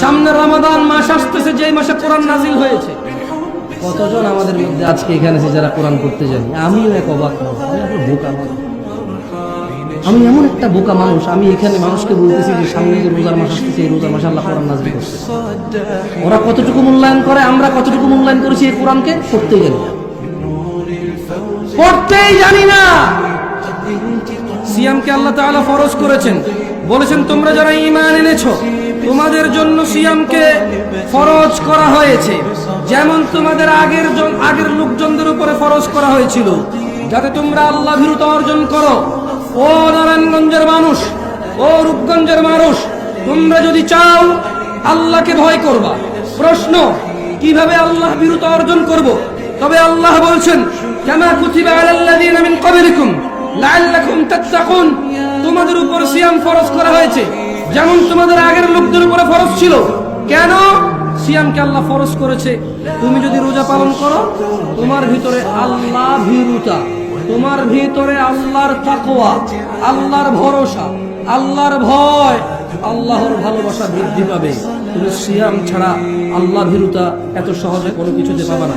সামনে রমাদান মাস আসতেছে যে মাসে কোরআন নাজিল হয়েছে। কতজন আমাদের মধ্যে আজকে এখানে আছে যারা কোরআন পড়তে জানি? আমিও এক অবাক বোকা আমি এমন একটা বোকা মানুষ, আমি এখানে মানুষকে বলতেছি যে সামনে যে রোজার মাস আসতেছে, এই রোজার মাসে আল্লাহ কোরআন নাজিল করছে। ওরা কতটুকু মূল্যায়ন করে, আমরা কতটুকু মূল্যায়ন করেছি এই কোরআনকে? পড়তেই জানি পড়তেই জানি না। সিয়ামকে আল্লাহ তাআলা ফরজ করেছেন। বলেছেন, তোমরা যারা ঈমান এনেছো তোমাদের জন্য সিয়ামকে ফরজ করা হয়েছে। যেমন তোমাদের আগের আগের লোকজনদের উপরে ফরজ করা হয়েছিল। যাতে তোমরা আল্লাহ ভীরুতা অর্জন করো। ও নারায়ণগঞ্জের মানুষ, ও রূপগঞ্জের মানুষ, তোমরা যদি চাও আল্লাহকে ভয় করবা। প্রশ্ন, কীভাবে আল্লাহ বিরুদ্ধ অর্জন করব? তবে আল্লাহ বলছেন, কামা কুতিবা আলাল্লাযীনা তোমাদের উপর সিয়াম ফরজ করা হয়েছে। যেমন তোমাদের আগের লোকদের উপরে ফরজ ছিল। কেন? সিয়ামকে আল্লাহ ফরজ করেছে। তুমি যদি রোজা পালন করো, তোমার ভিতরে আল্লাহ ভীরুতা। তোমার ভিতরে আল্লাহর তাকওয়া, আল্লাহর ভরসা, আল্লাহর ভয়, আল্লাহর ভালোবাসা বৃদ্ধি পাবে। তুমি সিয়াম ছাড়া আল্লাহ ভীরুতা এত সহজে কোনো কিছুতে পাবা না।